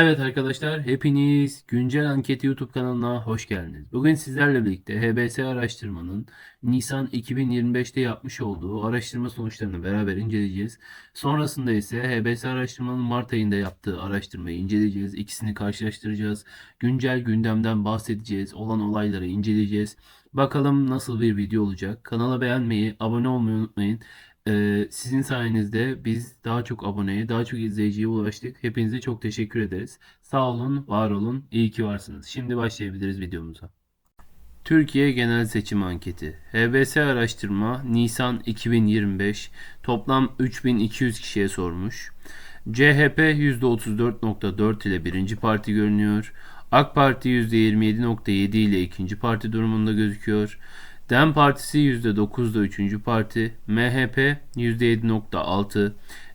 Evet arkadaşlar, hepiniz Güncel Anketi YouTube kanalına hoş geldiniz. Bugün sizlerle birlikte HBS araştırmanın Nisan 2025'te yapmış olduğu araştırma sonuçlarını beraber inceleyeceğiz. Sonrasında ise HBS araştırmanın Mart ayında yaptığı araştırmayı inceleyeceğiz. İkisini karşılaştıracağız. Güncel gündemden bahsedeceğiz. Olan olayları inceleyeceğiz. Bakalım nasıl bir video olacak. Kanala beğenmeyi, abone olmayı unutmayın. Ee, sizin sayenizde biz daha çok aboneye, daha çok izleyiciye ulaştık. Hepinize çok teşekkür ederiz. Sağ olun, var olun, iyi ki varsınız. Şimdi başlayabiliriz videomuza. Türkiye Genel Seçim Anketi. HBS araştırma Nisan 2025 toplam 3200 kişiye sormuş. CHP %34.4 ile birinci parti görünüyor. AK Parti %27.7 ile ikinci parti durumunda gözüküyor. DEM Partisi %9'da üçüncü parti, MHP %7.6,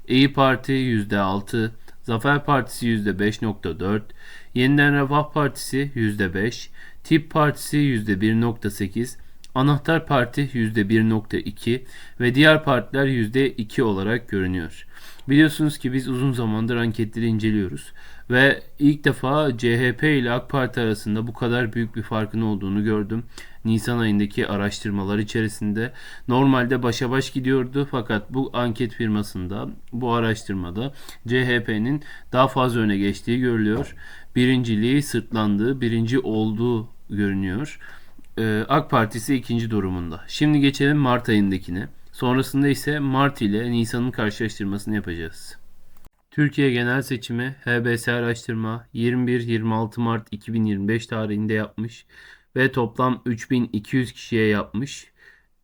İyi Parti %6, Zafer Partisi %5.4, Yeniden Refah Partisi %5, Tip Partisi %1.8, Anahtar Parti %1.2 ve diğer partiler %2 olarak görünüyor. Biliyorsunuz ki biz uzun zamandır anketleri inceliyoruz ve ilk defa CHP ile AK Parti arasında bu kadar büyük bir farkın olduğunu gördüm. Nisan ayındaki araştırmalar içerisinde normalde başa baş gidiyordu fakat bu anket firmasında bu araştırmada CHP'nin daha fazla öne geçtiği görülüyor. Birinciliği sırtlandığı, birinci olduğu görünüyor. Ee, AK Parti ise ikinci durumunda. Şimdi geçelim Mart ayındakine. Sonrasında ise Mart ile Nisan'ın karşılaştırmasını yapacağız. Türkiye Genel Seçimi HBS araştırma 21-26 Mart 2025 tarihinde yapmış ve toplam 3200 kişiye yapmış.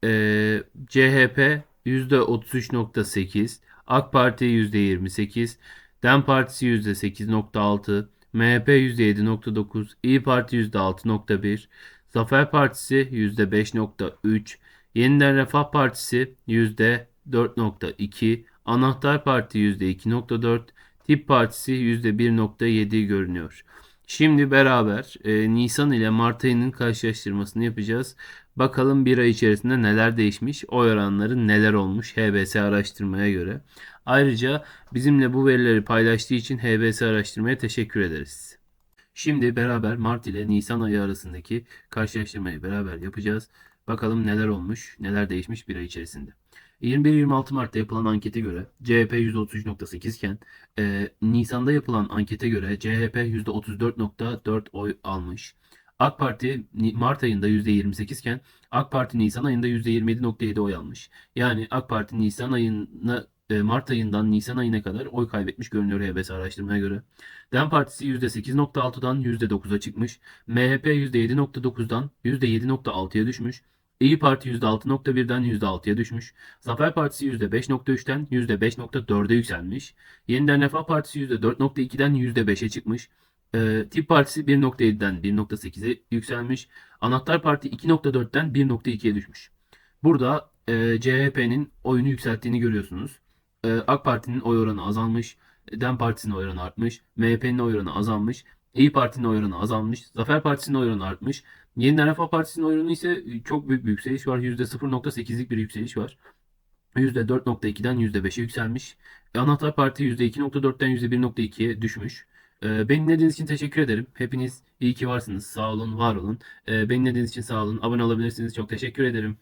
Ee, CHP %33.8, AK Parti %28, DEM Partisi %8.6, MHP %7.9, İyi Parti %6.1, Zafer Partisi %5.3, Yeniden Refah Partisi %4.2, Anahtar Parti %2.4, Tip Partisi %1.7 görünüyor. Şimdi beraber e, Nisan ile Mart ayının karşılaştırmasını yapacağız. Bakalım bir ay içerisinde neler değişmiş, oy oranları neler olmuş HBS araştırmaya göre. Ayrıca bizimle bu verileri paylaştığı için HBS araştırmaya teşekkür ederiz. Şimdi beraber Mart ile Nisan ayı arasındaki karşılaştırmayı beraber yapacağız. Bakalım neler olmuş, neler değişmiş bir ay içerisinde. 21-26 Mart'ta yapılan ankete göre CHP %33.8 iken e, Nisan'da yapılan ankete göre CHP %34.4 oy almış. AK Parti Mart ayında %28 iken AK Parti Nisan ayında %27.7 oy almış. Yani AK Parti Nisan ayına Mart ayından Nisan ayına kadar oy kaybetmiş görünüyor HBS araştırmaya göre. DEM Partisi %8.6'dan %9'a çıkmış. MHP %7.9'dan %7.6'ya düşmüş. İyi Parti %6.1'den %6'ya düşmüş. Zafer Partisi %5.3'ten %5.4'e yükselmiş. Yeniden Refah Partisi %4.2'den %5'e çıkmış. Ee, Tip Partisi 1.7'den 1.8'e yükselmiş. Anahtar Parti 2.4'ten 1.2'ye düşmüş. Burada e, CHP'nin oyunu yükselttiğini görüyorsunuz. E, AK Parti'nin oy oranı azalmış. DEM Partisi'nin oy oranı artmış. MHP'nin oy oranı azalmış. İyi Parti'nin oy oranı azalmış. Zafer Partisi'nin oy oranı artmış. Yeniden Refah Partisi'nin oy oranı ise çok büyük bir yükseliş var. %0.8'lik bir yükseliş var. %4.2'den %5'e yükselmiş. Anahtar Parti %2.4'ten %1.2'ye düşmüş. Ee, Beni dinlediğiniz için teşekkür ederim. Hepiniz iyi ki varsınız. Sağ olun, var olun. Ee, Beni dinlediğiniz için sağ olun. Abone olabilirsiniz. Çok teşekkür ederim.